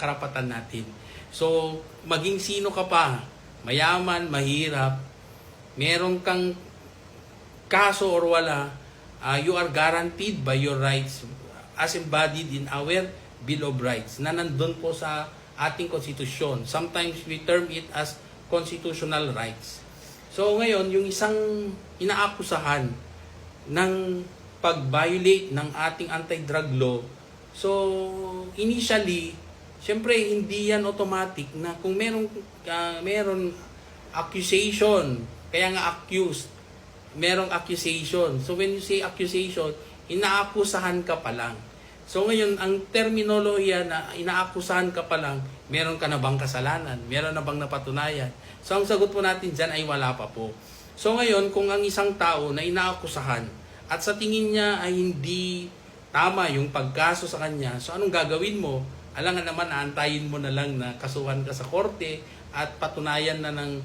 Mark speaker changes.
Speaker 1: karapatan natin. So, maging sino ka pa, mayaman, mahirap, meron kang kaso or wala, uh, you are guaranteed by your rights as embodied in our Bill of Rights na nandun po sa ating konstitusyon. Sometimes we term it as constitutional rights. So ngayon, yung isang inaakusahan ng pag-violate ng ating anti-drug law, so initially, syempre hindi yan automatic na kung meron, ah, meron accusation, kaya nga accused, merong accusation. So when you say accusation, inaakusahan ka pa lang. So ngayon, ang terminolohiya na inaakusahan ka pa lang, meron ka na bang kasalanan? Meron na bang napatunayan? So ang sagot po natin dyan ay wala pa po. So ngayon, kung ang isang tao na inaakusahan at sa tingin niya ay hindi tama yung pagkaso sa kanya, so anong gagawin mo? Alangan naman, aantayin mo na lang na kasuhan ka sa korte at patunayan na ng